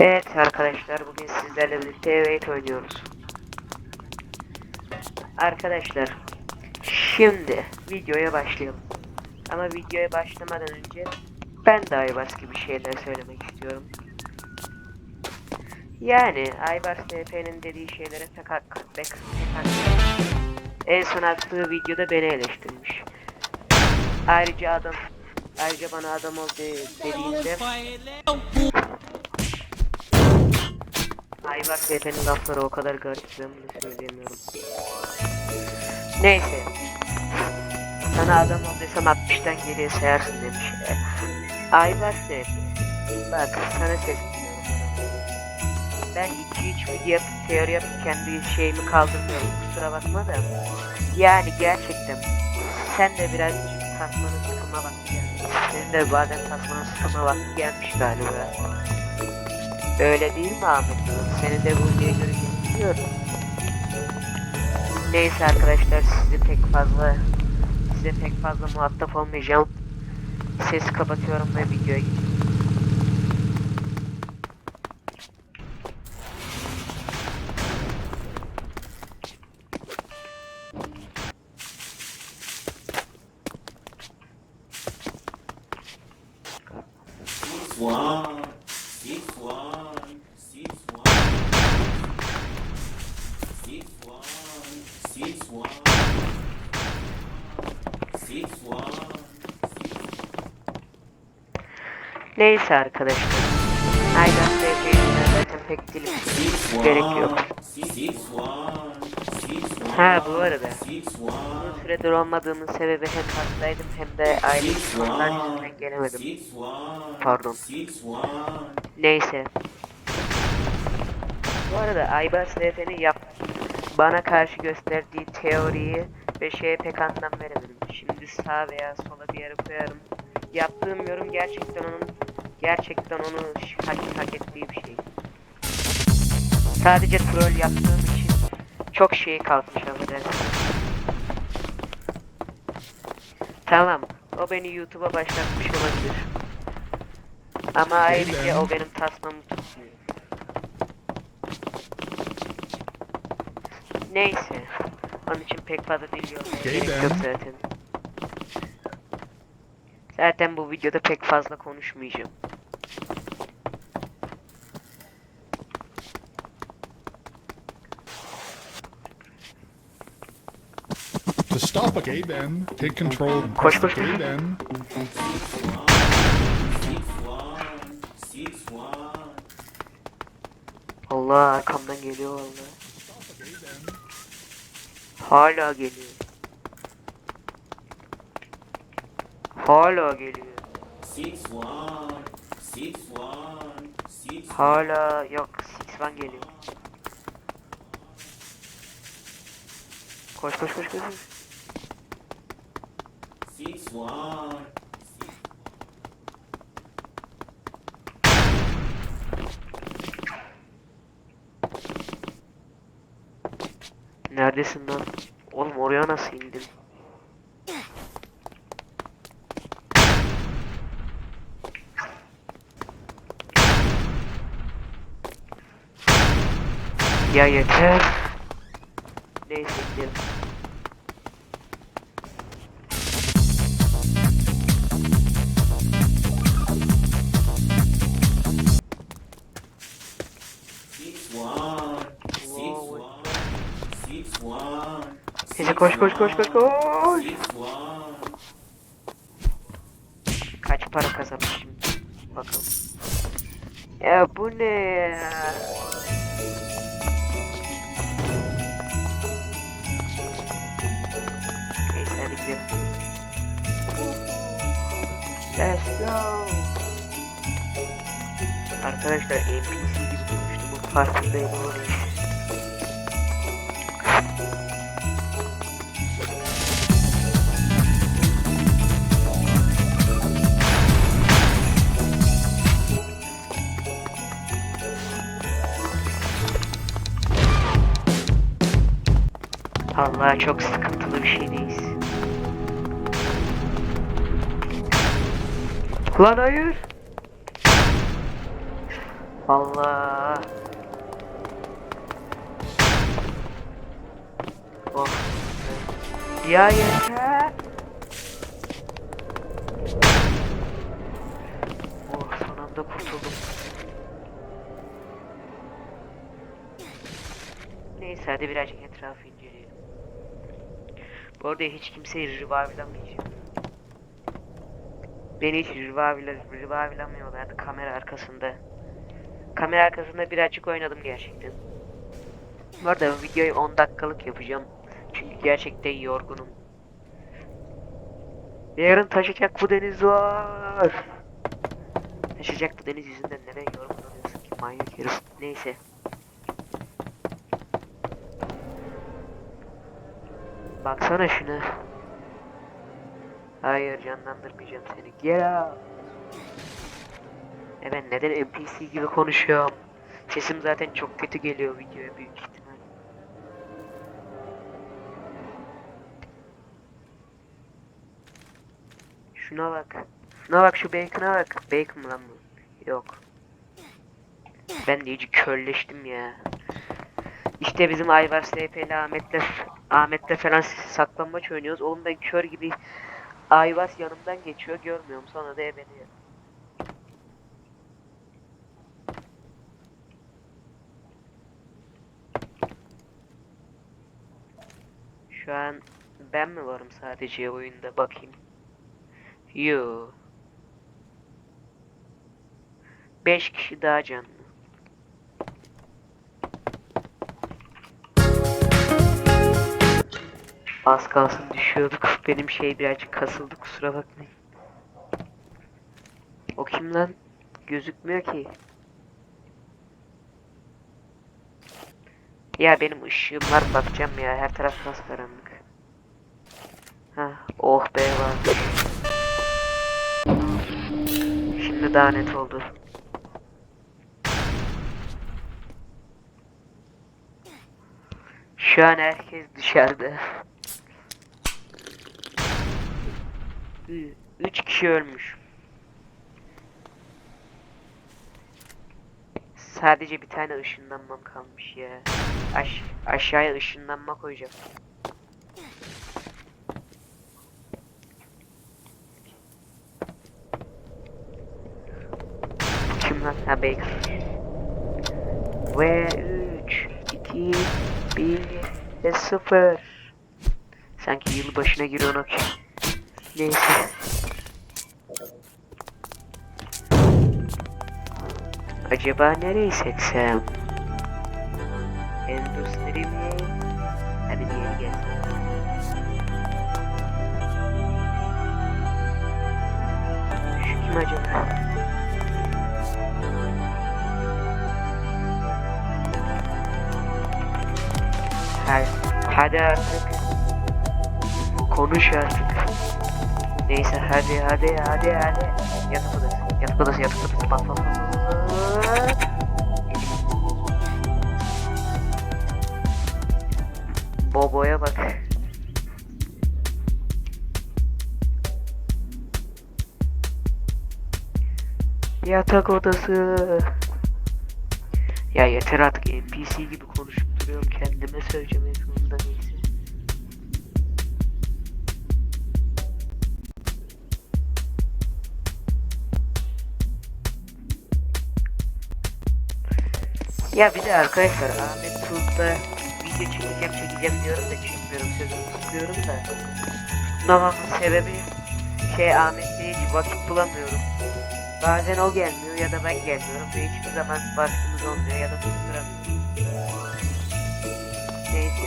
Evet arkadaşlar bugün sizlerle birlikte evet oynuyoruz. Arkadaşlar şimdi videoya başlayalım. Ama videoya başlamadan önce ben de Aybars gibi şeyler söylemek istiyorum. Yani Aybars TP'nin dediği şeylere pek hak, pek. En son attığı videoda beni eleştirmiş. Ayrıca adam ayrıca bana adam ol de- dediğinde Ayvar TP'nin lafları o kadar garip ben bunu söyleyemiyorum. Neyse. Sana adam ol desem 60'tan geriye sayarsın demiş. Ayvar TP. Bak sana sesleniyorum. Ben 2-3 video yapıp teori yapıp kendi şeyimi kaldırmıyorum kusura bakma da. Yani gerçekten sen de birazcık tasmanın sıkılma vakti gelmiş. Senin de bazen tasmanın sıkılma vakti gelmiş galiba. Öyle değil mi Ahmet? Senin de bu göreceğini biliyorum. Neyse arkadaşlar sizi pek fazla size pek fazla muhatap olmayacağım. Sesi kapatıyorum ve videoya geçiyorum. Six Neyse arkadaşlar. Aynen sevdiğimden zaten pek dilim gerek yok. Ha bu arada. Uzun süredir olmadığımın sebebi hem hastaydım hem de aile sorunlar yüzünden gelemedim. Pardon. Neyse. Bu arada Aybars Efe'nin yap bana karşı gösterdiği teoriyi ve şeye pek anlam veremedim. Şimdi sağ veya sola bir yere koyarım. Yaptığım yorum gerçekten onun gerçekten onu hak, hak ettiği bir şey. Sadece troll yaptığım için çok şey kalkmış affedersin. Tamam. O beni YouTube'a başlatmış olabilir. Ama ayrıca o benim tasmamı tutmuyor. Neyse. Onun için pek fazla dil yok. Gerek yok zaten. Zaten bu videoda pek fazla konuşmayacağım. To stop a gay Ben, take control and Koş, koş, gay Ben. Allah arkamdan geliyor vallahi. Hala geliyor. Hala geliyor. Six one, six one, six Hala yok. Six geliyor. Koş koş koş koş. koş. six one. Neredesin lan? Oğlum oraya nasıl indin? Ya yeter. One. Neyse koş koş koş koş koş. Kaç para kazanmışım? Bakalım. Ya bu ne ya? Gidelim. Let's go. Arkadaşlar NPC gibi konuştum. Bu farkındayım ama neyse. Allah çok sıkıntılı Lan hayır. Allah. Oh. Ya yeter. Oh son anda kurtuldum. Neyse hadi birazcık etrafı inceleyelim. Bu arada hiç kimseyi revive'lamayacağım. Beni hiç revive'la- revive'lamıyorlardı kamera arkasında. Kamera arkasında birazcık oynadım gerçekten. Bu arada videoyu 10 dakikalık yapacağım. Çünkü gerçekten yorgunum. Yarın taşacak bu deniz var. Taşacak bu deniz yüzünden neden yorgun oluyorsun ki manyak herif. Neyse. Baksana şuna. Hayır canlandırmayacağım seni. Get out. E ben neden NPC gibi konuşuyorum? Sesim zaten çok kötü geliyor videoya büyük ihtimal. Şuna bak. Şuna bak şu bacon'a bak. Bacon lan bu? Yok. Ben de iyice körleştim ya. İşte bizim Ayvars TP'li Ahmet'le Ahmet'le falan saklanmaç oynuyoruz. Oğlum ben kör gibi Ayvars yanımdan geçiyor görmüyorum sonra da ebeliyor. Şu an ben mi varım sadece oyunda bakayım. Yo. 5 kişi daha canlı. Az kalsın düşüyorduk. Benim şey birazcık kasıldı kusura bakmayın. O kim lan? Gözükmüyor ki. Ya benim ışığım var bakacağım ya her taraf karanlık. Ha, oh be var. Şimdi daha net oldu. Şu an herkes dışarıda. Ü- Üç kişi ölmüş. Sadece bir tane ışınlanmam kalmış ya. Aş aşağıya ışınlanma koyacağım. Kim lan? Ha Baker. Ve 3, 2, 1 ve 0. Sanki yıl başına giriyor ki. Neyse. Acaba nereyi seçsem? Endüstri mi? Hadi bir yere gel. Şu kim acaba? Hadi artık. Konuş artık. Neyse hadi hadi hadi hadi. Yatak odası, yatak odası, yatak odası. Bak bak bak. Bobo'ya bak. Yatak odası. Ya yeter artık NPC gibi konuşup duruyorum kendime söyleyeceğim en sonunda Ya bir de arkadaşlar Ahmet Tuz'da video çekeceğim çekeceğim diyorum da çekmiyorum sözümü tutuyorum da. Tutmamamın sebebi şey Ahmet'le hiç vakit bulamıyorum. Bazen o gelmiyor ya da ben gelmiyorum ve hiçbir zaman vaktimiz olmuyor ya da tutturamıyorum. Neyse.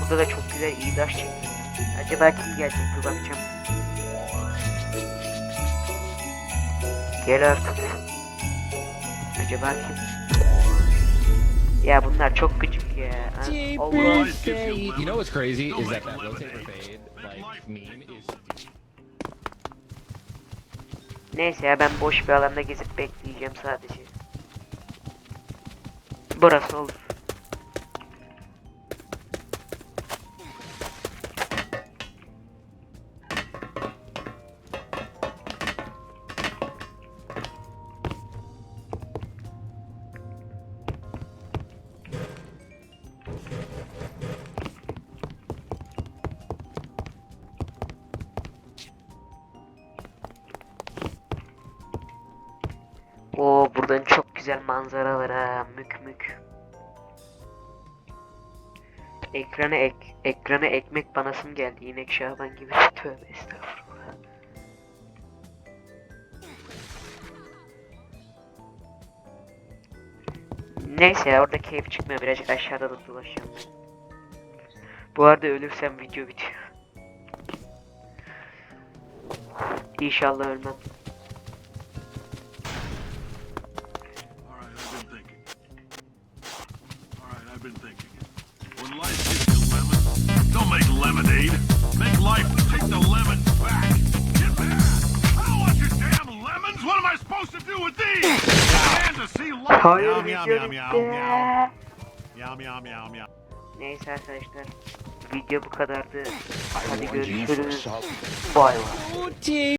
Burada da çok güzel iyi daş çektim. Acaba kim gelecek dur bakacağım. Gel artık. Acaba kim? Ya bunlar çok gıcık ya. Allah. You know what's crazy is that that rotate or fade like meme is Neyse ya ben boş bir alanda gezip bekleyeceğim sadece. Burası olur. Güzel manzara var ha. Mük mük. Ekrana ek ekrana ekmek banasım geldi. İnek Şaban gibi. Tövbe estağfurullah. Neyse ya orada keyif çıkmıyor. Birazcık aşağıda da dolaşacağım. Bu arada ölürsem video bitiyor. İnşallah ölmem. Lemonade. Make life take the lemons back. Get back! I don't want your damn lemons. What am I supposed to do with these? Stand to see life. Hayır Meow, video meow, bitti. meow, meow. Meow, meow, meow, meow. Neyse arkadaşlar. Video bu kadardı. Hadi görüşürüz. Bay bay.